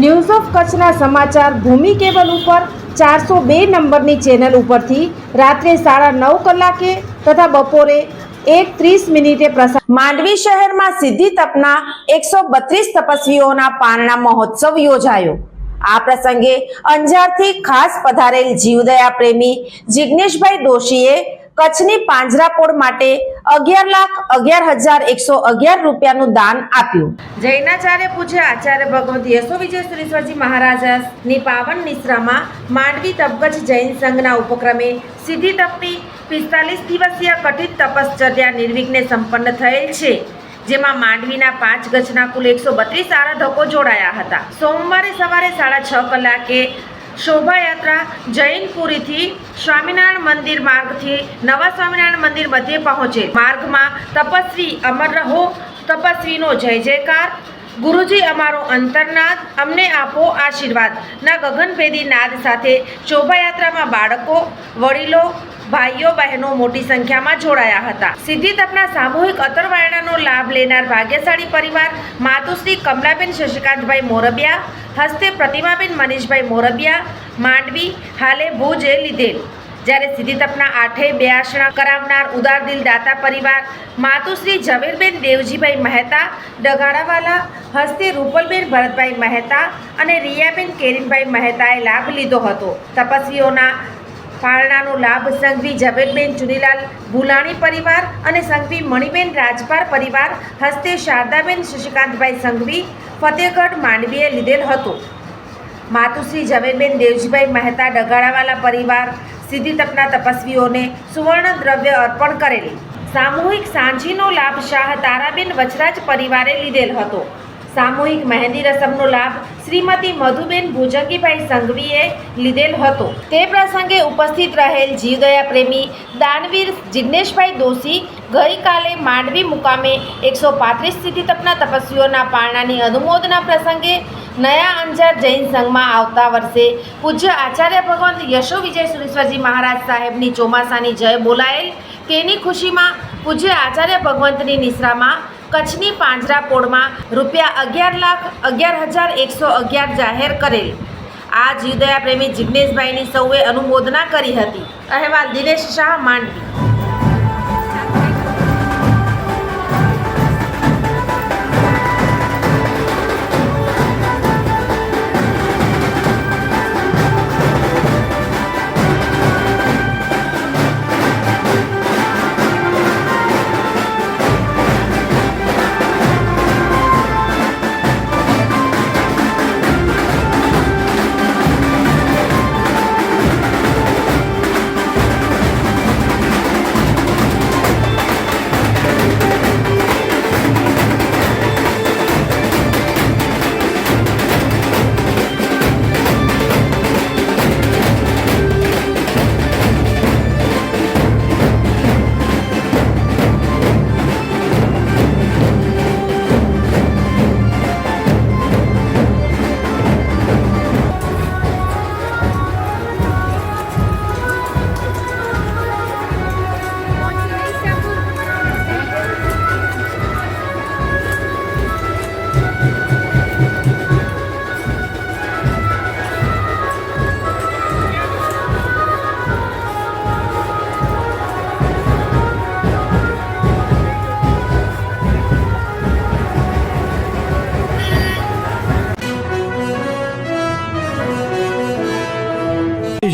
News of કચ્છના સમાચાર ભૂમિ cable ઉપર ચારસો બે નંબરની ચેનલ ઉપરથી રાત્રે સાડા નવ કલાકે તથા બપોરે એક ત્રીસ મિનિટે પ્રસાર માંડવી શહેરમાં સિદ્ધિ તપના એકસો બત્રીસ તપસ્વીઓના પારણા મહોત્સવ યોજાયો. આ પ્રસંગે અંજારથી ખાસ પધારેલ જીવદયા પ્રેમી જિજ્ઞેશભાઈ દોશીએ કચ્છની પાંજરાપોળ માટે અગિયાર લાખ અગિયાર હજાર એકસો અગિયાર રૂપિયાનું દાન આપ્યું. જૈનાચાર્ય પૂજ્ય આચાર્ય ભગવંત યશો વિજય સુરેશ્વરજી મહારાજાની પાવન નિશ્રામાં માંડવી તપગજ જૈન સંઘના ઉપક્રમે સિદ્ધિ તપની પિસ્તાલીસ દિવસીય કઠિત તપશ્ચર્યા નિર્વિઘ્ને સંપન્ન થયેલ છે, જેમાં માંડવીના પાંચ ગજના કુલ એકસો બત્રીસ આરાધકો જોડાયા હતા. સોમવારે સવારે સાડા છ કલાકે શોભાયાત્રા જૈનપુરીથી સ્વામિનારાયણ મંદિર માર્ગથી નવા સ્વામિનારાયણ મંદિર મધ્યે પહોંચે. માર્ગમાં તપસ્વી અમર રહો. તપસ્વીનો જય જયકાર. ગુરુજી, અમારો અંતરનાદ અમને આપો આશીર્વાદ. ના ગગનભેદી નાદ સાથે શોભાયાત્રામાં બાળકો, વડીલો, ભાઈઓ, બહેનો મોટી સંખ્યામાં જોડાયા હતા. સિદ્ધિ તપના સામૂહિક અતરવાયણાનો લાભ લેનાર ભાગ્યશાળી પરિવાર માતુશ્રી કમલાબેન શશિકાંતભાઈ મોરબિયા, હસ્તે પ્રતિમાબેન મનીષભાઈ મોરબિયા, માંડવી, હાલે ભુજે લીધેલ. જ્યારે સિદ્ધિ તપના આઠે બ્યાસણા કરાવનાર ઉદાર દિલ દાતા પરિવાર માતુશ્રી ઝવેરબેન દેવજીભાઈ મહેતા, ડગાડાવાલા હસ્તે રૂપલબેન ભરતભાઈ મહેતા અને રિયાબેન કેરીનભાઈ મહેતાએ લાભ લીધો હતો. તપસ્વીઓના પારણાનો લાભ સંઘવી ઝવેરબેન ચુનીલાલ ભુલાણી પરિવાર અને સંઘવી મણિબેન રાજપાર પરિવાર હસ્તે શારદાબેન શશિકાંતભાઈ સંઘવી ફતેહગઢ માંડવીએ લીધેલ હતો. માતુશ્રી ઝવેરબેન દેવજીભાઈ મહેતા, ડગાડાવાલા પરિવાર સિદ્ધિ તપના તપસ્વીઓને સુવર્ણ દ્રવ્ય અર્પણ કરેલી. સામૂહિક સાંજીનો લાભ શાહ તારાબેન વચરાજ પરિવારે લીધેલ હતો. સામૂહિક મહેંદી રસમનો લાભ શ્રીમતી મધુબેન ભુજંગીભાઈ સંઘવીએ લીધેલ હતો. તે પ્રસંગે ઉપસ્થિત રહેલ જીવદયા પ્રેમી દાનવીર જિજ્ઞેશભાઈ દોશી ગઈકાલે માંડવી મુકામે એકસો પાંત્રીસ તપના તપસ્વીઓના પારણાની અનુમોદના પ્રસંગે નયા અંજાર જૈન સંઘમાં આવતા વર્ષે પૂજ્ય આચાર્ય ભગવંત યશો વિજય સુરેશ્વરજી મહારાજ સાહેબની ચોમાસાની જય બોલાયેલ. તેની ખુશીમાં પૂજ્ય આચાર્ય ભગવંતની નિશ્રામાં કચ્છની પાંજરાપોળમાં રૂપિયા અગિયાર લાખ અગિયાર હજાર એકસો અગિયાર જાહેર કરેલ. આ જીવદયા પ્રેમી જિગ્નેશભાઈની સૌએ અનુમોદના કરી હતી. અહેવાલ દિનેશ શાહ, માંડવી.